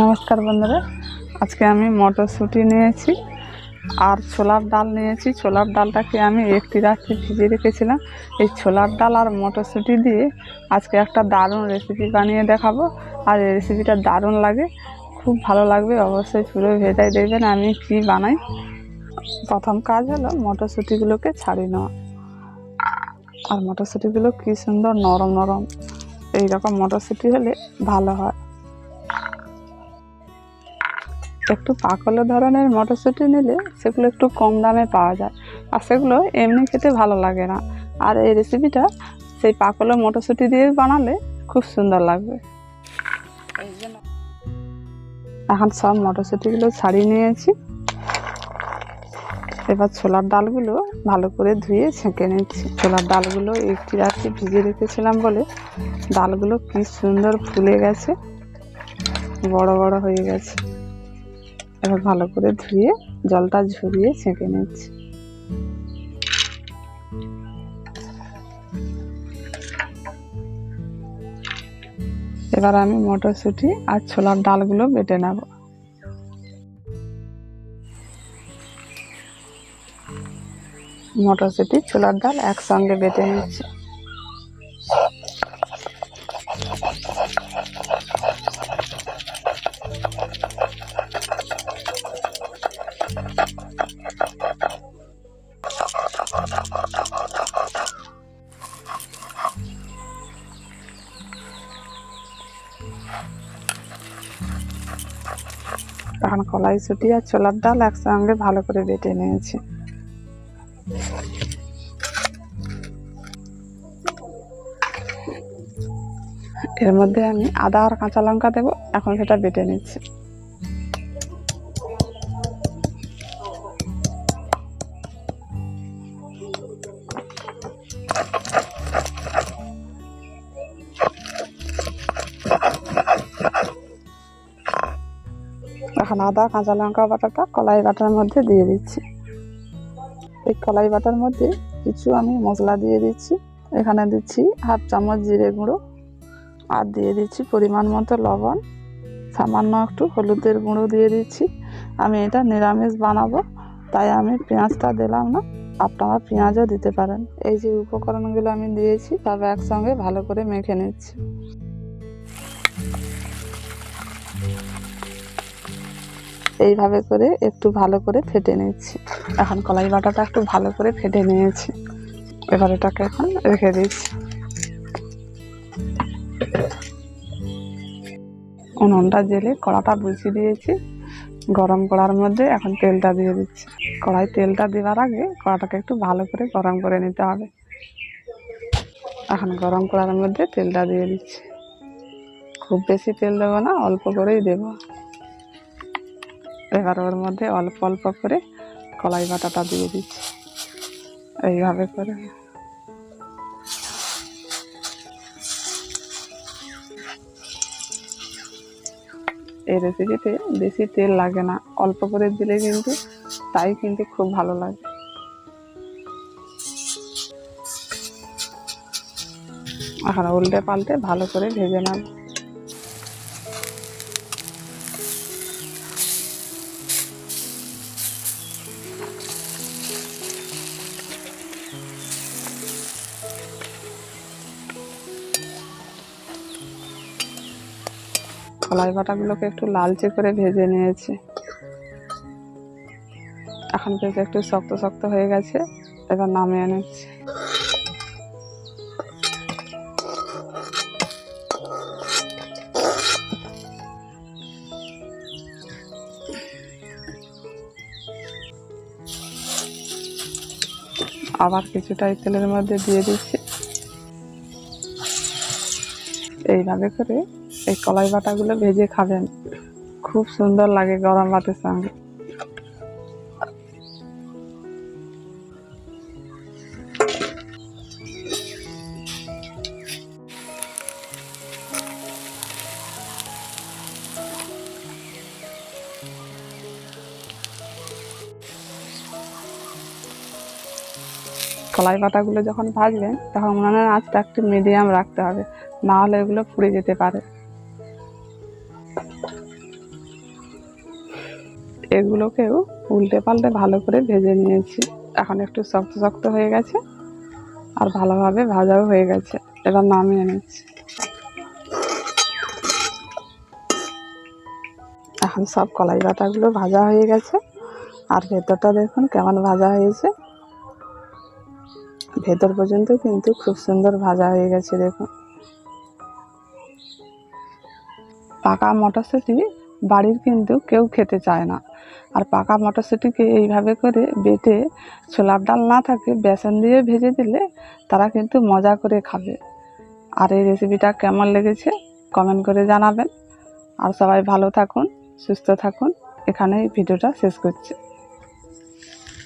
নমস্কার বন্ধুরা, আজকে আমি মটরশুঁটি নিয়েছি আর ছোলার ডাল নিয়েছি। ছোলার ডালটাকে আমি একটি রাত্রি ভিজিয়ে রেখেছিলাম। এই ছোলার ডাল আর মটরশুঁটি দিয়ে আজকে একটা দারুণ রেসিপি বানিয়ে দেখাবো। আর এই রেসিপিটা দারুণ লাগে, খুব ভালো লাগবে। অবশ্যই পুরো ভেটাই দেখবেন আমি কি বানাই। প্রথম কাজ হলো মটরশুঁটিগুলোকে ছাড়িয়ে নেওয়া। আর মটরশুঁটিগুলো কী সুন্দর নরম নরম, এইরকম মটরশুঁটি হলে ভালো হয়। একটু পাকলো ধরনের মটরশুঁটি নিলে সেগুলো একটু কম দামে পাওয়া যায়। আর সেগুলো এমনি খেতে ভালো লাগে না। আর এই রেসিপিটা সেই পাকলো মটরশুঁটি দিয়ে বানালে খুব সুন্দর লাগবে। এখন সব মটরশুঁটিগুলো ছাড়িয়ে নিয়েছি। এবার ছোলার ডালগুলো ভালো করে ধুয়ে ছেঁকে নিচ্ছি। ছোলার ডালগুলো একটি রাত্রি ভিজিয়ে রেখেছিলাম বলে ডালগুলো কি সুন্দর ফুলে গেছে, বড় বড় হয়ে গেছে। এবার ভালো করে ধুয়ে জলটা ঝরিয়ে ছেঁকে নিচ্ছি। এবার আমি মটরশুঁটি আর ছোলার ডালগুলো বেটে নেব। মটরশুঁটি, ছোলার ডাল একসঙ্গে বেটে নিচ্ছি। তখন কলাইশুঁটি আর ছোলার ডাল একসঙ্গে ভালো করে বেটে নিয়েছি। এর মধ্যে আমি আদা আর কাঁচা লঙ্কা দেবো, এখন সেটা বেটে নিচ্ছি। আদা, কাঁচা লঙ্কা বাটাটা কলাই বাটার মধ্যে দিয়ে দিচ্ছি। এই কলাই বাটার মধ্যে কিছু আমি মশলা দিয়ে দিচ্ছি। এখানে দিচ্ছি হাফ চামচ জিরে গুঁড়ো আর দিয়ে দিচ্ছি পরিমাণ মতো লবণ। সামান্য একটু হলুদের গুঁড়ো দিয়ে দিচ্ছি। আমি এটা নিরামিষ বানাবো, তাই আমি পেঁয়াজটা দিলাম না। আপনারা পেঁয়াজও দিতে পারেন। এই যে উপকরণগুলো আমি দিয়েছি, সব একসঙ্গে ভালো করে মেখে নিচ্ছি। এইভাবে করে একটু ভালো করে ফেটে নিয়েছি। এখন কলাই বাটাটা একটু ভালো করে ফেটে নিয়েছি। এবার এটাকে এখন রেখে দিচ্ছি উনুনটা জেলে কড়াটা বুঝিয়ে দিয়েছি। গরম কড়ার মধ্যে এখন তেলটা দিয়ে দিচ্ছি। কড়াই তেলটা দেওয়ার আগে কড়াটাকে একটু ভালো করে গরম করে নিতে হবে। এখন গরম করার মধ্যে তেলটা দিয়ে দিচ্ছি। খুব বেশি তেল দেবো না, অল্প করেই দেবো। এবার ওর মধ্যে অল্প অল্প করে কলাই বাটাটা দিয়ে দিচ্ছি। এইভাবে করে। এই রেসিপিতে বেশি তেল লাগে না, অল্প করে দিলে কিন্তু তাই কিন্তু খুব ভালো লাগে। এখন উল্টে পাল্টে ভালো করে ভেজে নেব। কলাই বাটাগুলোকে একটু লালচে করে ভেজে নিয়েছি। এখন বেশ একটু শক্ত শক্ত হয়ে গেছে, এবার নামিয়ে নিচ্ছি। আবার কিছুটা তেলের মধ্যে দিয়ে দিচ্ছি। এইভাবে করে এই কলাই বাটাগুলো ভেজে খাবেন। খুব সুন্দর লাগে গরম ভাতের সঙ্গে। কলাই পাতাগুলো যখন ভাজবেন, তখন উনানের আঁচটা একটু মিডিয়াম রাখতে হবে, না হলে এগুলো পুড়ে যেতে পারে। এগুলোকেও উল্টে পাল্টে ভালো করে ভেজে নিয়েছি। এখন একটু শক্ত শক্ত হয়ে গেছে আর ভালোভাবে ভাজাও হয়ে গেছে। এবার নামিয়ে নিচ্ছি। এখন সব কলাই বাটাগুলো ভাজা হয়ে গেছে। আর ভেতরটা দেখুন কেমন ভাজা হয়েছে। ভেতর পর্যন্ত কিন্তু খুব সুন্দর ভাজা হয়ে গেছে, দেখুন। পাকা মটরশুঁটি বাড়ির কিন্তু কেউ খেতে চায় না। আর পাকা মটরশুঁটিকে এইভাবে করে বেটে ছোলার ডাল না থাকে, বেসন দিয়ে ভেজে দিলে তারা কিন্তু মজা করে খাবে। আর এই রেসিপিটা কেমন লেগেছে কমেন্ট করে জানাবেন। আর সবাই ভালো থাকুন, সুস্থ থাকুন। এখানেই ভিডিওটা শেষ করছি।